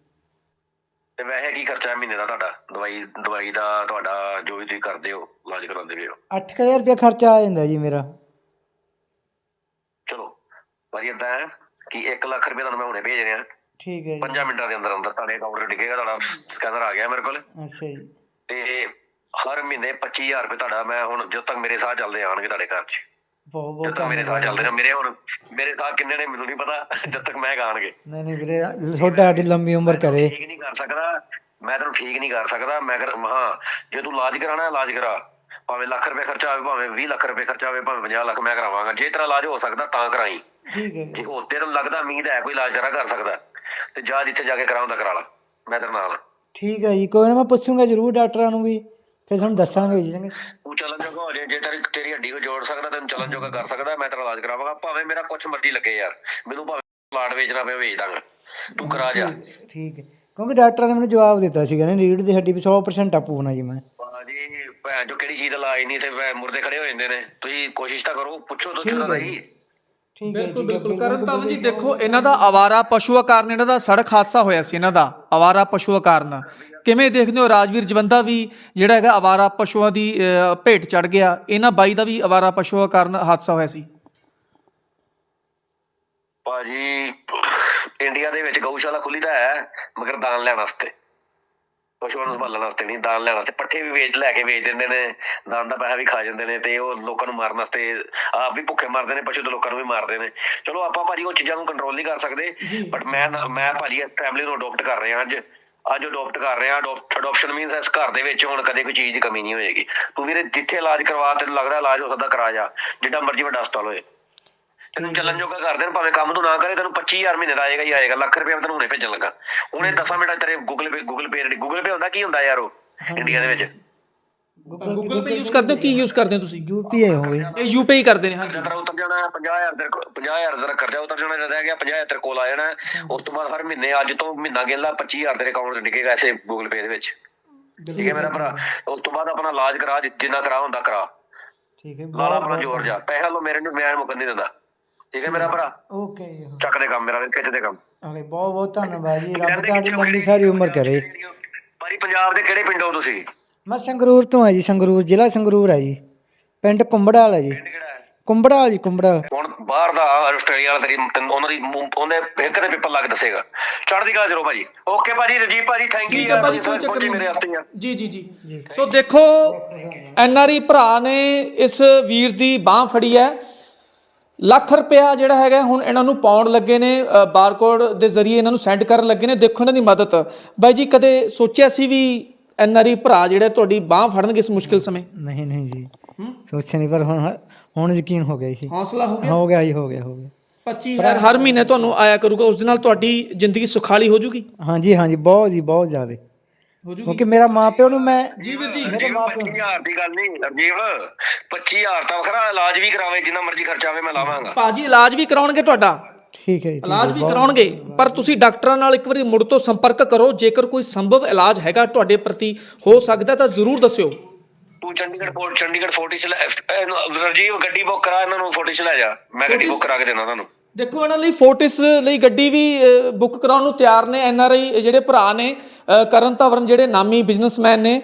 ਤੇ ਵੈਸੇ ਕੀ ਖਰਚਾ ਹੈ ਮਹੀਨੇ ਦਾ ਤੁਹਾਡਾ? ਦਵਾਈ ਦਵਾਈ ਦਾ ਤੁਹਾਡਾ ਜੋ ਵੀ ਤੁਸੀਂ ਕਰਦੇ ਹੋ ਇਲਾਜ ਕਰਾਉਂਦੇ ਹੋ। 8000 ਰੁਪਏ ਖਰਚਾ ਆ ਜਾਂਦਾ ਜੀ ਮੇਰਾ। ਚਲੋ ਭਾਜੀ ਏਦਾਂ ਹੈ ਕਿ 1 ਲੱਖ ਰੁਪਏ ਤੁਹਾਨੂੰ ਮੈਂ ਹੁਣੇ ਭੇਜ ਰਿਹਾ। ਠੀਕ ਹੈ ਜੀ। 5 ਮਿੰਟਾਂ ਦੇ ਅੰਦਰ ਅੰਦਰ ਤੁਹਾਡੇ ਅਕਾਊਂਟ 'ਤੇ ਡਿੱਗੇਗਾ ਤੁਹਾਡਾ ਸਕੈਨਰ ਆ ਗਿਆ ਮੇਰੇ ਕੋਲ। ਅੱਛਾ ਜੀ। ਤੇ ਹਰ ਮਹੀਨੇ 25000 ਰੁਪਏ ਤੁਹਾਡਾ ਮੈਂ ਹੁਣ ਜਦੋਂ ਤੱਕ ਮੇਰੇ ਸਾਹ ਚੱਲਦੇ ਆਣਗੇ ਤੁਹਾਡੇ ਘਰ 'ਚ। ਬਹੁਤ ਬਹੁਤ ਤੱਕ ਮੇਰੇ ਸਾਹ ਚੱਲਦੇ ਨੇ ਮੇਰੇ ਹੁਣ ਮੇਰੇ ਸਾਹ ਕਿੰਨੇ ਨੇ ਮੈਨੂੰ ਨਹੀਂ ਪਤਾ ਜਦ ਤੱਕ ਮੈਂ ਗਾਣਗੇ। ਨਹੀਂ ਨਹੀਂ ਵੀਰੇ ਤੁਹਾਡਾ ਸਾਡੀ ਲੰਮੀ ਉਮਰ ਕਰੇ। ਠੀਕ ਨਹੀਂ ਕਰ ਸਕਦਾ ਮੈਂ ਤੈਨੂੰ ਠੀਕ ਨਹੀਂ ਕਰ ਸਕਦਾ ਮੈਂ ਕਰ ਹਾਂ ਜੇ ਤੂੰ ਇਲਾਜ ਕਰਾਣਾ ਇਲਾਜ ਕਰਾ। ਭਾਵੇਂ ਲੱਖ ਰੁਪਏ ਖਰਚਾ ਹੋਵੇ ਭਾਵੇਂ 20 ਲੱਖ ਰੁਪਏ ਖਰਚਾ ਹੋਵੇ ਭਾਵੇਂ 50 ਲੱਖ ਮੈਂ ਕਰਾਵਾਂਗਾ। ਜੇ ਤੇਰਾ ਇਲਾਜ ਹੋ ਸਕਦਾ ਤਾਂ ਕਰਾਈ। ਠੀਕ ਹੈ ਜੇ ਉਸ ਤੇ ਤੈਨੂੰ ਲੱਗਦਾ ਉਮੀਦ ਹੈ ਕੋਈ ਇਲਾਜ ਕਰਾ ਕਰ ਸਕਦਾ ਤੇ ਜਾ ਜਿੱਥੇ ਜਾ ਕੇ ਕਰਾਉਂਦਾ ਕਰਾ ਲਾ। ਮੈਂ ਤੇਰੇ ਨਾਲ। ਠੀਕ ਹੈ ਜੀ ਕੋਈ ਨਾ ਮੈਂ ਪੁੱਛੂੰਗਾ ਜ਼ਰੂਰ ਡਾਕਟਰਾਂ ਨੂੰ ਵੀ ਫਿਰ ਤੁਹਾਨੂੰ ਦੱਸਾਂਗੇ ਜੀ। ਚੰਗੇ ਤੂੰ ਚੱਲਣ ਜੋਗਾ ਹੋ ਜੇ ਜੇ ਤੇਰੀ ਤੇਰੀ ਹੱਡੀ ਨੂੰ ਜੋੜ ਸਕਦਾ ਤੈਨੂੰ ਚੱਲਣ ਜੋਗਾ ਕਰ ਸਕਦਾ ਮੈਂ ਤੇਰਾ ਇਲਾਜ ਕਰਾਵਾਂਗਾ। ਭਾਵੇਂ ਮੇਰਾ ਕੁਛ ਮਰਜ਼ੀ ਲੱਗੇ ਯਾਰ ਮੈਨੂੰ ਭਾਵੇਂ ਪਲਾਟ ਵੇਚਣਾ ਪਵੇ ਵੇਚ ਦਾਂਗਾ। ਤੂੰ ਕਰਾ ਜਾ। ਠੀਕ- ਹੈ। ਕਿਉਂਕਿ ਡਾਕਟਰਾਂ ਨੇ ਮੈਨੂੰ ਜਵਾਬ ਦਿੱਤਾ ਸੀਗਾ ਨੇ ਰੀੜ ਦੀ ਹੱਡੀ ਵੀ 100% ਟੱਪੂ ਨਾ ਜੀ ਮੈਂ। ਭਾਜੀ ਭੈਣ ਜੋ ਕਿਹੜੀ ਚੀਜ਼ ਦਾ ਇਲਾਜ ਨਹੀਂ ਤੇ ਮੁਰਦੇ ਖੜੇ ਹੋ ਜਾਂਦੇ ਨੇ। ਤੁਸੀਂ ਕੋਸ਼ਿਸ਼ ਤਾਂ ਕਰੋ ਪੁੱਛੋ ਤਾਂ ਚੁੱਦਾ ਹੀ ਠੀਕ ਹੈ ਬਿਲਕੁਲ ਬਿਲਕੁਲ। ਕਰਨ ਤਾਵਨ ਜੀ ਦੇਖੋ ਇਹਨਾਂ ਦਾ ਆਵਾਰਾ ਪਸ਼ੂਆ ਕਾਰਨ ਇਹਨਾਂ ਦਾ ਸੜਕ ਹਾਦਸਾ ਹੋਇਆ ਸੀ ਇਹਨਾਂ ਦਾ ਆਵਾਰਾ ਪਸ਼ੂਆ ਕਾਰਨ ਕਿਵੇਂ ਦੇਖਦੇ ਹੋ ਰਾਜਵੀਰ ਜਵੰਦਾ ਵੀ ਜਿਹੜਾ ਹੈਗਾ ਆਵਾਰਾ ਪਸ਼ੂਆਂ ਦੀ ਭੇਟ ਚੜ ਗਿਆ ਇਹਨਾਂ ਬਾਈ ਦਾ ਵੀ ਆਵਾਰਾ ਪਸ਼ੂਆ ਕਾਰਨ ਹਾਦਸਾ ਹੋਇਆ ਸੀ? ਭਾਜੀ ਇੰਡੀਆ ਦੇ ਵਿੱਚ ਗਊਸ਼ਾਲਾ ਖੁੱਲੀ ਤਾਂ ਹੈ ਮਗਰ ਦਾਨ ਲੈਣ ਵਾਸਤੇ। ਪਸ਼ੂਆਂ ਨੂੰ ਸੰਭਾਲਣ ਵਾਸਤੇ ਨਹੀਂ ਦਾਨ ਲੈਣ ਵਾਸਤੇ। ਪੱਠੇ ਵੀ ਵੇਚ ਲੈ ਕੇ ਵੇਚ ਦਿੰਦੇ ਨੇ ਦਾਨ ਦਾ ਪੈਸਾ ਵੀ ਖਾ ਜਾਂਦੇ ਨੇ ਤੇ ਉਹ ਲੋਕਾਂ ਨੂੰ ਮਾਰਨ ਵਾਸਤੇ ਆਪ ਵੀ ਭੁੱਖੇ ਮਰਦੇ ਨੇ ਪਸ਼ੂ ਤੇ ਲੋਕਾਂ ਨੂੰ ਵੀ ਮਾਰਦੇ ਨੇ। ਚਲੋ ਆਪਾਂ ਭਾਜੀ ਉਹ ਚੀਜ਼ਾਂ ਨੂੰ ਕੰਟਰੋਲ ਨਹੀਂ ਕਰ ਸਕਦੇ ਬਟ ਮੈਂ ਮੈਂ ਭਾਜੀ ਫੈਮਿਲੀ ਨੂੰ ਅਡਾਪਟ ਕਰ ਰਿਹਾ ਅੱਜ। ਅੱਜ ਅਡਾਪਟ ਕਰ ਰਿਹਾ ਅਡਾਪਸ਼ਨ ਮੀਨਸ ਇਸ ਘਰ ਦੇ ਵਿੱਚ ਹੁਣ ਕਦੇ ਕੋਈ ਚੀਜ਼ ਦੀ ਕਮੀ ਨਹੀਂ ਹੋਏਗੀ। ਤੂੰ ਵੀਰੇ ਜਿੱਥੇ ਇਲਾਜ ਕਰਵਾ ਤੈਨੂੰ ਲੱਗਦਾ ਇਲਾਜ ਹੋ ਸਕਦਾ ਕਰਾ ਜਾ ਜਿੱਡਾ ਮਰਜ਼ੀ ਵੱਡਾ ਹਸਪਤਾਲ ਹੋਏ। ਤੈਨੂੰ ਚੱਲਣ ਜੋਗਾ ਕਰ ਦੇਣ ਭਾਵੇਂ ਕੰਮ ਤੂੰ ਨਾ ਕਰੇ ਤੈਨੂੰ 25000 ਮਹੀਨੇ ਦਾ ਆਏਗਾ ਹੀ ਆਏਗਾ ਲੱਖ ਰੁਪਏ ਮੈਂ ਤੈਨੂੰ ਹੁਣੇ ਭੇਜਣ ਲੱਗਾ। ਹੁਣੇ 10 ਮਿੰਟਾਂ 'ਚ ਤੇਰੇ Google Pay Google Pay Google Pay ਹੁੰਦਾ ਕੀ ਹੁੰਦਾ ਯਾਰ ਉਹ? ਇੰਡੀਆ ਦੇ ਵਿੱਚ। ਗੂਗਲ ਪੇ ਯੂਜ਼ ਕਰਦੇ ਹੋ? ਕੀ ਯੂਜ਼ ਕਰਦੇ ਹੋ ਤੁਸੀਂ? ਯੂਪੀਆਈ ਹੋਵੇ। ਇਹ ਯੂਪੀਆਈ ਕਰਦੇ ਨੇ ਹਾਂਜੀ। ਜਦ ਤੇਰਾ ਉਤਰ ਜਾਣਾ 50000 ਤੇਰੇ ਕੋਲ 50000 ਤੇਰਾ ਕਰਜ਼ਾ ਉਤਰ ਜਾਣਾ ਜਦ ਰਹਿ ਗਿਆ 50000 ਤੇਰੇ ਕੋਲ ਆ ਜਾਣਾ। ਉਸ ਤੋਂ ਬਾਅਦ ਹਰ ਮਹੀਨੇ ਅੱਜ ਤੋਂ ਮਹੀਨਾ ਗਿਣਲਾ 25000 ਤੇਰੇ ਅਕਾਊਂਟ 'ਚ ਡਿੱਗੇਗਾ ਐਸੇ ਗੂਗਲ ਪੇ ਦੇ ਵਿੱਚ। ਠੀਕ ਹੈ ਮੇਰਾ ਭਰਾ? ਉਸ ਤੋਂ ਬਾਅਦ ਆਪਣਾ ਇਲਾਜ ਕਰਾ ਜਿੰਨਾ ਕਰਾ ਹੁੰਦਾ ਕਰਾ। ਠੀਕ ਹੈ ਲਾਲਾ ਆਪਣਾ ਜ਼ੋਰ ਜਾ। ਪੈਸਾ ਲੋ ਮੇਰੇ ਨੂੰ ਮੈਂ ਮੁਕਰ ਨਹੀਂ ਦਿੰਦਾ। ਠੀਕ ਹੈ ਮੇਰਾ ਭਰਾ? ਓਕੇ ਚੱਕ ਦੇ ਕੰਮ ਮੇਰਾ ਖਿੱਚ ਦੇ ਕੰਮ। ਓਕੇ ਬਹੁਤ ਬਹੁਤ ਧੰਨਵਾਦ ਜੀ ਰੱਬ ਤੁਹਾਡੀ ਲੰਬੀ ਸਾਰੀ ਉਮਰ ਕਰੇ। ਭਾਜੀ ਪੰਜਾਬ ਦੇ ਕਿਹੜੇ ਪਿੰਡੋਂ ਤੁਸੀਂ? ਮੈਂ ਸੰਗਰੂਰ ਤੋਂ ਆ ਜੀ ਸੰਗਰੂਰ ਜ਼ਿਲ੍ਹਾ ਸੰਗਰੂਰ ਆ ਜੀ। ਪਿੰਡ ਕੁੰਬੜਾਲ ਹੈ ਜੀ। ਕੁੰਬੜਾਲ ਜੀ ਕੁੰਬੜਾਲ। ਹੁਣ ਬਾਹਰ ਦਾ ਆਸਟ੍ਰੇਲੀਆ ਵਾਲਾ ਤੇਰੀ ਉਹਨਾਂ ਦੀ ਉਹਨੇ ਇੱਕ ਦੇ ਪੇਪਰ ਲਾ ਕੇ ਦੱਸੇਗਾ। ਚੜ੍ਹਦੀ ਕਲਾ ਜਰੋ ਭਾਜੀ। ਓਕੇ ਭਾਜੀ ਰਜੀਵ ਭਾਜੀ ਥੈਂਕ ਯੂ ਯਾਰ ਭਾਜੀ ਪਹੁੰਚੇ ਮੇਰੇ ਵਾਸਤੇ ਯਾਰ ਜੀ ਜੀ ਜੀ। ਸੋ ਦੇਖੋ ਐਨਆਰਈ ਭਰਾ ਨੇ ਇਸ ਵੀਰ ਦੀ ਬਾਹ ਫੜੀ ਹੈ। ਲੱਖ ਰੁਪਇਆ ਜਿਹੜਾ ਹੈਗਾ ਹੁਣ ਇਹਨਾਂ ਨੂੰ ਪਾਉਣ ਲੱਗੇ ਨੇ ਬਾਰਕੋਡ ਦੇ ਜ਼ਰੀਏ ਇਹਨਾਂ ਨੂੰ ਸੈਂਡ ਕਰਨ ਲੱਗੇ ਨੇ ਦੇਖੋ ਇਹਨਾਂ ਦੀ ਮਦਦ। ਬਾਈ ਜੀ ਕਦੇ ਸੋਚਿਆ ਸੀ ਵੀ ਐਨਆਰਈ ਭਰਾ ਜਿਹੜੇ ਤੁਹਾਡੀ ਬਾਹ ਫੜਨਗੇ ਇਸ ਮੁਸ਼ਕਿਲ ਸਮੇਂ? ਨਹੀਂ ਨਹੀਂ ਜੀ। ਸੋਚਿਆ ਨਹੀਂ ਪਰ ਹੁਣ ਹੁਣ ਯਕੀਨ ਹੋ ਗਿਆ ਜੀ। ਹੌਸਲਾ ਹੋ ਹੋ ਗਿਆ ਜੀ ਹੋ ਗਿਆ ਹੋ ਗਿਆ। 25000 ਹਰ ਮਹੀਨੇ ਤੁਹਾਨੂੰ ਆਇਆ ਕਰੂਗਾ ਉਸ ਦੇ ਨਾਲ ਤੁਹਾਡੀ ਜ਼ਿੰਦਗੀ ਸੁਖਾਲੀ ਹੋ ਜੂਗੀ? ਹਾਂਜੀ ਹਾਂਜੀ ਬਹੁਤ ਜੀ ਬਹੁਤ ਜ਼ਿਆਦਾ। ਹੋ ਜੂਗੀ ਕਿਉਂਕਿ ਮੇਰਾ ਮਾਪਿਓ ਨੂੰ ਮੈਂ ਜੀ ਵੀਰ ਜੀ। ਮੇਰੇ ਮਾਪਿਓ 25000 ਦੀ ਗੱਲ ਨਹੀਂ ਰਜੀਵ 25000 ਤਾਂ ਵੱਖਰਾ ਇਲਾਜ ਵੀ ਕਰਾਵੇ ਜਿੰਨਾ ਮਰਜ਼ੀ ਖਰਚਾ ਆਵੇ ਮੈਂ ਲਾਵਾਂਗਾ। ਭਾਜੀ ਇਲਾਜ ਵੀ ਕਰਾਉਣਗੇ ਤੁਹਾਡਾ। ਠੀਕ ਹੈ ਜੀ। ਇਲਾਜ ਵੀ ਕਰਾਉਣਗੇ ਪਰ ਤੁਸੀਂ ਡਾਕਟਰਾਂ ਨਾਲ ਇੱਕ ਵਾਰੀ ਮੁੜ ਤੋਂ ਸੰਪਰਕ ਕਰੋ। ਜੇਕਰ ਕੋਈ ਸੰਭਵ ਇਲਾਜ ਹੈਗਾ ਤੁਹਾਡੇ ਪ੍ਰਤੀ ਹੋ ਸਕਦਾ ਤਾਂ ਜ਼ਰੂਰ ਦੱਸਿਓ। ਤੂੰ ਚੰਡੀਗੜ੍ਹ ਫੋਰਟ ਚੰਡੀਗੜ੍ਹ ਫੋਰਟ ਚ ਰਜੀਵ ਗੱਡੀ ਬੁੱਕ ਕਰਾ ਇਹਨਾਂ ਨੂੰ ਫੋਰਟ ਚ ਲੈ ਜਾ। ਮੈਂ ਗੱਡੀ ਬੁੱਕ ਕਰਾ ਕੇ ਦੇਣਾ ਤੁਹਾਨੂੰ। ਦੇਖੋ ਇਹਨਾਂ ਲਈ ਫੋਰਟਿਸ ਲਈ ਗੱਡੀ ਵੀ ਬੁੱਕ ਕਰਾਉਣ ਨੂੰ ਤਿਆਰ ਨੇ। ਐਨ ਆਰ ਆਈ ਜਿਹੜੇ ਭਰਾ ਨੇ ਕਰਨ ਧਵਨ ਜਿਹੜੇ ਨਾਮੀ ਬਿਜ਼ਨਸਮੈਨ ਨੇ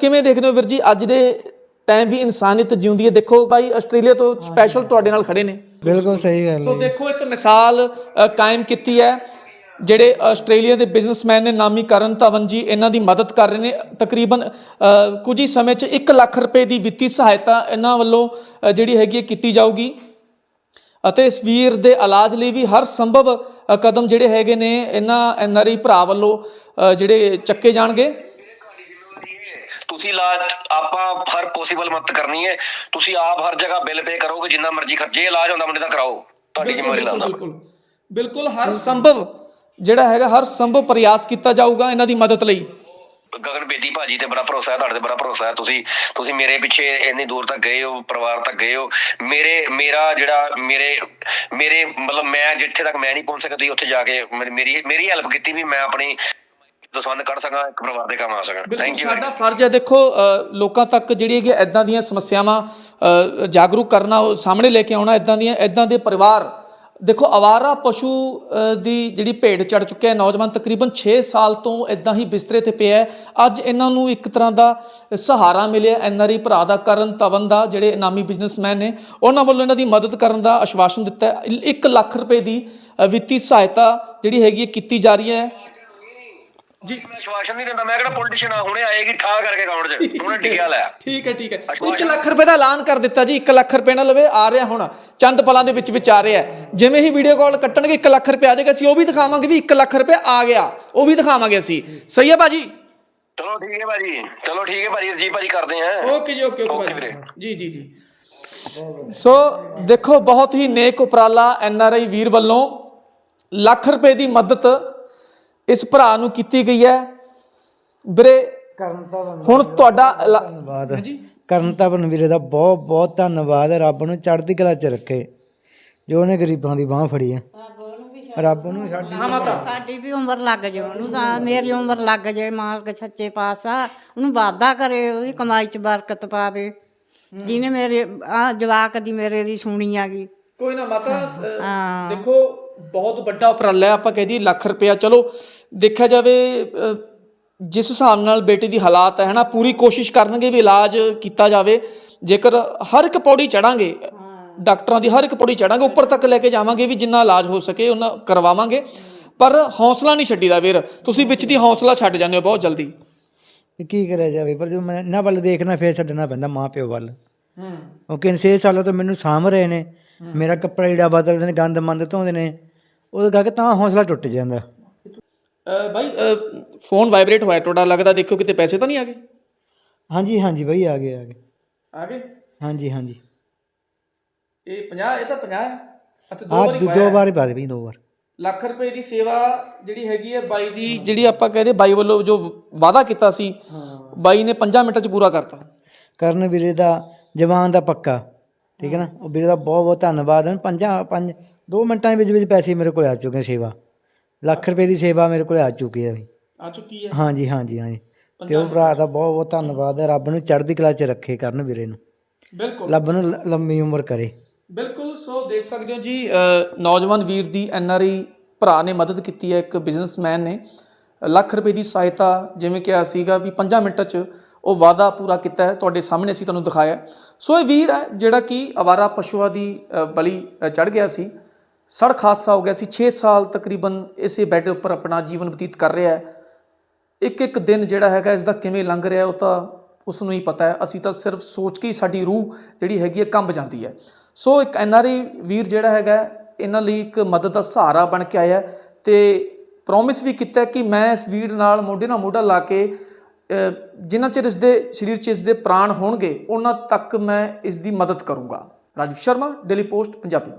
ਕਿਵੇਂ ਦੇਖਦੇ ਹੋ ਵੀਰ ਜੀ? ਅੱਜ ਦੇ ਟਾਈਮ ਵੀ ਇਨਸਾਨੀਅਤ ਜਿਉਂਦੀ ਹੈ। ਦੇਖੋ ਭਾਈ ਆਸਟ੍ਰੇਲੀਆ ਤੋਂ ਸਪੈਸ਼ਲ ਤੁਹਾਡੇ ਨਾਲ ਖੜੇ ਨੇ। ਬਿਲਕੁਲ ਸਹੀ ਗੱਲ ਸੋ ਹੈ ਦੇਖੋ ਇੱਕ ਮਿਸਾਲ ਕਾਇਮ ਕੀਤੀ ਹੈ। ਜਿਹੜੇ ਆਸਟ੍ਰੇਲੀਆ ਦੇ ਬਿਜ਼ਨਸਮੈਨ ਨੇ ਨਾਮੀ ਕਰਨ ਧਵਨ ਜੀ ਇਹਨਾਂ ਦੀ ਮਦਦ ਕਰ ਰਹੇ ਨੇ। ਤਕਰੀਬਨ ਕੁਝ ਹੀ ਸਮੇਂ 'ਚ 1 ਲੱਖ ਰੁਪਏ ਦੀ ਵਿੱਤੀ ਸਹਾਇਤਾ ਇਹਨਾਂ ਵੱਲੋਂ ਜਿਹੜੀ ਹੈਗੀ ਹੈ ਕੀਤੀ ਜਾਊਗੀ। ਅਤੇ ਇਸ ਵੀਰ ਦੇ ਇਲਾਜ ਲਈ ਵੀ ਹਰ ਸੰਭਵ ਕਦਮ ਜਿਹੜੇ ਹੈਗੇ ਨੇ ਇਹਨਾਂ ਐਨਆਰਆਈ ਭਰਾ ਵੱਲੋਂ ਜਿਹੜੇ ਚੱਕੇ ਜਾਣਗੇ। ਤੁਸੀਂ ਇਲਾਜ ਆਪਾਂ ਹਰ ਪੋਸੀਬਲ ਮਦਦ ਕਰਨੀ ਹੈ। ਤੁਸੀਂ ਆਪ ਹਰ ਜਗ੍ਹਾ ਬਿੱਲ ਪੇ ਕਰੋਗੇ ਜਿੰਨਾ ਮਰਜ਼ੀ ਖਰਚੇ ਇਲਾਜ ਹੁੰਦਾ ਮੁੰਡੇ ਦਾ ਕਰਾਓ। ਤੁਹਾਡੀ ਜ਼ਿੰਮੇਵਾਰੀ ਲਾਉਂਦਾ ਬਿਲਕੁਲ ਹਰ ਸੰਭਵ ਜਿਹੜਾ ਹੈਗਾ ਹਰ ਸੰਭਵ ਪ੍ਰਯਾਸ ਕੀਤਾ ਜਾਊਗਾ ਇਹਨਾਂ ਦੀ ਮਦਦ ਲਈ। ਗਗਨ ਬੇਦੀ ਭਾਜੀ ਤੇ ਬੜਾ ਭਰੋਸਾ ਹੈ ਤੁਹਾਡੇ ਤੇ ਬੜਾ ਭਰੋਸਾ ਹੈ। ਤੁਸੀਂ ਤੁਸੀਂ ਮੇਰੇ ਪਿੱਛੇ ਇੰਨੀ ਦੂਰ ਤੱਕ ਗਏ ਹੋ ਪਰਿਵਾਰ ਤੱਕ ਗਏ ਹੋ। ਮੇਰੇ ਮੇਰਾ ਜਿਹੜਾ ਮੇਰੇ ਮੇਰੇ ਮਤਲਬ ਮੈਂ ਜਿੱਥੇ ਤੱਕ ਮੈਂ ਨਹੀਂ ਪਹੁੰਚ ਸਕਿਆ ਤੁਸੀਂ ਉੱਥੇ ਜਾ ਕੇ ਮੇਰੀ- ਮੇਰੀ ਹੈਲਪ ਕੀਤੀ ਵੀ ਮੈਂ ਆਪਣੀ ਦਸਵੰਦ ਕੱਢ ਸਕਾਂ ਇੱਕ ਪਰਿਵਾਰ ਦੇ ਕੰਮ ਆ ਸਕਾਂ ਥੈਂਕ ਯੂ ਸਾਡਾ ਫਰਜ਼ ਹੈ ਦੇਖੋ ਲੋਕਾਂ ਤੱਕ ਜਿਹੜੀ ਹੈਗੀ ਐਦਾਂ ਦੀਆਂ ਸਮੱਸਿਆਵਾਂ ਜਾਗਰੂਕ ਕਰਨਾ ਉਹ ਸਾਹਮਣੇ ਲੈ ਕੇ ਆਉਣਾ ਐਦਾਂ ਦੀਆਂ ਐਦਾਂ ਦੇ ਪਰਿਵਾਰ ਦੇਖੋ ਆਵਾਰਾ ਪਸ਼ੂ ਦੀ ਜਿਹੜੀ ਭੇਡ ਚੜ ਚੁੱਕਿਆ ਹੈ ਨੌਜਵਾਨ ਤਕਰੀਬਨ 6 ਸਾਲ ਤੋਂ ਇਦਾਂ ਹੀ ਬਿਸਤਰੇ ਤੇ ਪਿਆ ਹੈ। ਅੱਜ ਇਹਨਾਂ ਨੂੰ ਇੱਕ ਤਰ੍ਹਾਂ ਦਾ ਸਹਾਰਾ ਮਿਲਿਆ ਐਨਆਰਈ ਭਰਾ ਦਾ, ਕਰਨ ਤਵਨ ਦਾ, ਜਿਹੜੇ ਇਨਾਮੀ ਬਿਜ਼ਨਸਮੈਨ ਨੇ, ਉਹਨਾਂ ਵੱਲੋਂ ਇਹਨਾਂ ਦੀ ਮਦਦ ਕਰਨ ਦਾ ਆਸ਼ਵਾਸਨ ਦਿੱਤਾ ਹੈ। 1 ਲੱਖ ਰੁਪਏ ਦੀ ਵਿੱਤੀ ਸਹਾਇਤਾ ਜਿਹੜੀ ਹੈਗੀ ਹੈ ਕੀਤੀ ਜਾ ਰਹੀ ਹੈ। ਜੀ। ਮੈਂ ਆਸ਼ਵਾਸਨ ਨਹੀਂ ਦਿੰਦਾ। ਮੈਂ ਕਿਹੜਾ ਪੋਲੀਟੀਸ਼ੀਅਨ ਆ? ਹੁਣੇ ਆਏਗੀ ਠਾ ਕਰਕੇ ਅਕਾਊਂਟ 'ਚ। ਹੁਣੇ ਟਿਕਿਆ ਲੈ। ਠੀਕ ਹੈ ਠੀਕ ਹੈ। 1 ਲੱਖ ਰੁਪਏ ਦਾ ਐਲਾਨ ਕਰ ਦਿੱਤਾ ਜੀ। 1 ਲੱਖ ਰੁਪਏ ਨਾਲ ਲਵੇ ਆ ਰਿਹਾ ਹੁਣ। ਚੰਦ ਪਲਾਂ ਦੇ ਵਿੱਚ ਵਿੱਚ ਆ ਰਿਹਾ ਹੈ। ਜਿਵੇਂ ਹੀ ਵੀਡੀਓ ਕਾਲ ਕੱਟਣਗੇ 1 ਲੱਖ ਰੁਪਏ ਆ ਜਾਏਗਾ। ਅਸੀਂ ਉਹ ਵੀ ਦਿਖਾਵਾਂਗੇ ਵੀ 1 ਲੱਖ ਰੁਪਏ ਆ ਗਿਆ। ਉਹ ਵੀ ਦਿਖਾਵਾਂਗੇ ਅਸੀਂ। ਸਹੀ ਹੈ ਭਾਜੀ? ਚਲੋ ਠੀਕ ਹੈ ਭਾਜੀ। ਚਲੋ ਠੀਕ ਹੈ ਭਾਜੀ। ਜੀ ਭਾਜੀ ਕਰਦੇ ਆ ਓਕੇ ਜੀ ਓਕੇ ਓਕੇ। ਜੀ ਜੀ ਜੀ। ਸੋ ਦੇਖੋ ਬਹੁਤ ਹੀ ਨੇਕ ਉਪਰਾਲਾ ਐਨ ਆਰ ਆਈ ਵੀਰ ਵੱਲੋਂ। ਲੱਖ ਰੁਪਏ ਦੀ ਮਦਦ ਇਸ ਭਰਾ ਨੂੰ ਕੀਤੀ ਗਈ ਹੈ। ਵੀਰੇ ਕਰਨ ਹੁਣ ਤੁਹਾਡਾ ਧੰਨਵਾਦ ਹਾਂਜੀ। ਕਰਨ ਤਾਂ ਵੀਰੇ ਦਾ ਬਹੁਤ ਬਹੁਤ ਧੰਨਵਾਦ ਰੱਬ ਨੂੰ ਚੜ੍ਹਦੀ ਕਲਾ 'ਚ ਰੱਖੇ। ਜੋ ਉਹਨੇ ਗਰੀਬਾਂ ਦੀ ਬਾਹ ਫੜੀ ਹੈ। ਰੱਬ ਨੂੰ ਸਾਡੀ ਹਾਂ ਮਾਤਾ। ਸਾਡੀ ਵੀ ਉਮਰ ਲੱਗ ਜਾਏ ਉਹਨੂੰ ਤਾਂ ਮੇਰੀ ਉਮਰ ਲੱਗ ਜਾਏ ਮਾਲਕ ਸੱਚੇ ਪਾਤਸ਼ਾਹ ਉਹਨੂੰ ਵਾਦਾ ਕਰੇ ਉਹਦੀ ਕਮਾਈ 'ਚ ਬਰਕਤ ਪਾਵੇ। ਜਿਹਨੇ ਮੇਰੇ ਆ ਜਵਾਕ ਦੀ ਮੇਰੇ ਦੀ ਸੁਣੀ ਆਗੀ ਕੋਈ ਨਾ ਮਾਤਾ ਅ, ਹਾਂ। ਦੇਖੋ ਬਹੁਤ ਵੱਡਾ ਉਪਰਾਲਾ ਹੈ ਆਪਾਂ ਕਹਿ ਦਈਏ ਲੱਖ ਰੁਪਇਆ। ਚਲੋ ਦੇਖਿਆ ਜਾਵੇ ਜਿਸ ਹਿਸਾਬ ਨਾਲ ਬੇਟੇ ਦੀ ਹਾਲਾਤ ਹੈ ਨਾ ਪੂਰੀ ਕੋਸ਼ਿਸ਼ ਕਰਨਗੇ ਵੀ ਇਲਾਜ ਕੀਤਾ ਜਾਵੇ। ਜੇਕਰ ਹਰ ਇੱਕ ਪੌੜੀ ਚੜਾਂਗੇ ਡਾਕਟਰਾਂ ਦੀ ਹਰ ਇੱਕ ਪੌੜੀ ਚੜਾਂਗੇ ਉੱਪਰ ਤੱਕ ਲੈ ਕੇ ਜਾਵਾਂਗੇ ਵੀ ਜਿੰਨਾ ਇਲਾਜ ਹੋ ਸਕੇ ਉਹਨਾਂ ਕਰਵਾਵਾਂਗੇ। ਪਰ ਹੌਸਲਾ ਨਹੀਂ ਛੱਡੀਦਾ ਵੀਰ। ਤੁਸੀਂ ਵਿੱਚ ਦੀ ਹੌਸਲਾ ਛੱਡ ਜਾਂਦੇ ਹੋ ਬਹੁਤ ਜਲਦੀ। ਕੀ ਕਰਿਆ ਜਾਵੇ? ਪਰ ਜੋ ਮੈਂ ਇਹਨਾਂ ਵੱਲ ਦੇਖਣਾ ਫੇਰ ਛੱਡਣਾ ਪੈਂਦਾ ਮਾਂ ਪਿਓ ਵੱਲ। ਹੂੰ। ਕਿਉਂਕਿ 6 ਸਾਲਾਂ ਤੋਂ ਮੈਨੂੰ ਸਾਂਭ ਰਹੇ ਨੇ। ਮੇਰਾ ਕੱਪੜਾ ਜਿਹੜਾ ਬਦਲਦੇ ਨੇ ਗੰਦ ਮੰਦ ਧੋਂਦੇ ਨੇ। ਉਹ ਕਰਕੇ ਤਾਂ ਹੌਸਲਾ ਟੁੱਟ ਜਾਂਦਾ। ਬਾਈ ਅ, ਫੋਨ ਵਾਈਬ੍ਰੇਟ ਹੋਇਆ ਤੁਹਾਡਾ ਲੱਗਦਾ ਦੇਖਿਓ ਕਿਤੇ ਪੈਸੇ ਤਾਂ ਨਹੀਂ ਆ ਗਏ? ਹਾਂਜੀ ਹਾਂਜੀ ਬਈ ਆ ਗਏ ਆ ਗਏ। ਆ ਗਏ? ਹਾਂਜੀ ਹਾਂਜੀ। ਇਹ 50 ਇਹ ਤਾਂ 50 ਹੈ। ਅੱਛਾ ਦੋ ਆ ਵਾਰੀ ਦੋ ਵਾਰ ਹੀ ਪਾ ਦੇ ਬਈ ਦੋ ਵਾਰ। ਲੱਖ ਰੁਪਏ ਦੀ ਸੇਵਾ ਜਿਹੜੀ ਹੈਗੀ ਹੈ ਬਾਈ ਦੀ ਜਿਹੜੀ ਆਪਾਂ ਕਹਦੇ ਬਾਈ ਵੱਲੋਂ ਜੋ ਵਾਅਦਾ ਕੀਤਾ ਸੀ ਬਾਈ ਨੇ 5 ਮਿੰਟਾਂ 'ਚ ਪੂਰਾ ਕਰਤਾ। ਕਰਨ ਵੀਰੇ ਦਾ ਜਵਾਨ ਦਾ ਪੱਕਾ। ਠੀਕ ਹੈ ਨਾ? ਉਹ ਵੀਰੇ ਦਾ ਬਹੁਤ ਬਹੁਤ ਧੰਨਵਾਦ। ਹੈ ਪੰਜਾਂ ਪੰਜ ਦੋ ਮਿੰਟਾਂ ਦੇ ਵਿੱਚ ਵਿੱਚ ਪੈਸੇ ਮੇਰੇ ਕੋਲ ਆ ਚੁੱਕੇ ਨੇ ਸੇਵਾ। ਲੱਖ ਰੁਪਏ ਦੀ ਸੇਵਾ ਮੇਰੇ ਕੋਲ ਆ ਚੁੱਕੀ ਹੈ ਆ ਚੁੱਕੀ ਹੈ ਹਾਂਜੀ ਹਾਂਜੀ ਹਾਂਜੀ। ਤੇ ਉਹ ਭਰਾ ਦਾ ਬਹੁਤ ਬਹੁਤ ਧੰਨਵਾਦ ਹੈ। ਰੱਬ ਨੂੰ ਚੜ੍ਹਦੀ ਕਲਾ 'ਚ ਰੱਖੇ ਕਰਨ ਵੀਰੇ ਨੂੰ। ਬਿਲਕੁਲ। ਰੱਬ ਨੂੰ ਲੰਮੀ ਉਮਰ ਕਰੇ। ਬਿਲਕੁਲ ਸੋ ਦੇਖ ਸਕਦੇ ਹੋ ਜੀ ਨੌਜਵਾਨ ਵੀਰ ਦੀ ਐਨਆਰਆਈ ਭਰਾ ਨੇ ਮਦਦ ਕੀਤੀ ਹੈ ਇੱਕ ਬਿਜ਼ਨਸਮੈਨ ਨੇ। ਲੱਖ ਰੁਪਏ ਦੀ ਸਹਾਇਤਾ ਜਿਵੇਂ ਕਿਹਾ ਸੀਗਾ ਵੀ 5 ਮਿੰਟਾਂ 'ਚ ਉਹ ਵਾਅਦਾ ਪੂਰਾ ਕੀਤਾ ਹੈ। ਤੁਹਾਡੇ ਸਾਹਮਣੇ ਅਸੀਂ ਤੁਹਾਨੂੰ ਦਿਖਾਇਆ। ਸੋ ਇਹ ਵੀਰ ਹੈ ਜਿਹੜਾ ਕਿ ਅਵਾਰਾ ਪਸ਼ੂਆਂ ਦੀ ਬਲੀ ਚੜ ਗਿਆ ਸੀ। ਸੜਕ ਹਾਦਸਾ ਹੋ ਗਿਆ ਸੀ। 6 ਸਾਲ ਤਕਰੀਬਨ ਇਸੇ ਬੈੱਡ ਉੱਪਰ ਆਪਣਾ ਜੀਵਨ ਬਤੀਤ ਕਰ ਰਿਹਾ ਹੈ। ਇੱਕ ਇੱਕ ਦਿਨ ਜਿਹੜਾ ਹੈਗਾ ਇਸ ਦਾ ਕਿਵੇਂ ਲੰਘ ਰਿਹਾ, ਉਹ ਤਾਂ ਉਸ ਨੂੰ ਹੀ ਪਤਾ ਹੈ। ਅਸੀਂ ਤਾਂ ਸਿਰਫ ਸੋਚ ਕੇ ਹੀ ਸਾਡੀ ਰੂਹ ਜਿਹੜੀ ਹੈਗੀ ਹੈ, ਕੰਬ ਜਾਂਦੀ ਹੈ। ਸੋ ਇੱਕ ਐਨਆਰਆਈ ਵੀਰ ਜਿਹੜਾ ਹੈਗਾ, ਇਹਨਾਂ ਲਈ ਇੱਕ ਮਦਦ ਦਾ ਸਹਾਰਾ ਬਣ ਕੇ ਆਇਆ ਹੈ ਤੇ ਪ੍ਰੋਮਿਸ ਵੀ ਕੀਤਾ ਕਿ ਮੈਂ ਇਸ ਵੀਰ ਨਾਲ ਮੋਢੇ ਨਾਲ ਮੋਢਾ ਲਾ ਕੇ ਜਿਨ੍ਹਾਂ ਚਿਰ ਇਸ ਦੇ ਸਰੀਰ 'ਚ ਇਸ ਦੇ ਪ੍ਰਾਣ ਹੋਣਗੇ, ਉਹਨਾਂ ਤੱਕ ਮੈਂ ਇਸ ਦੀ ਮਦਦ ਕਰੂੰਗਾ। Rajiv Sharma, daily post, Punjabi.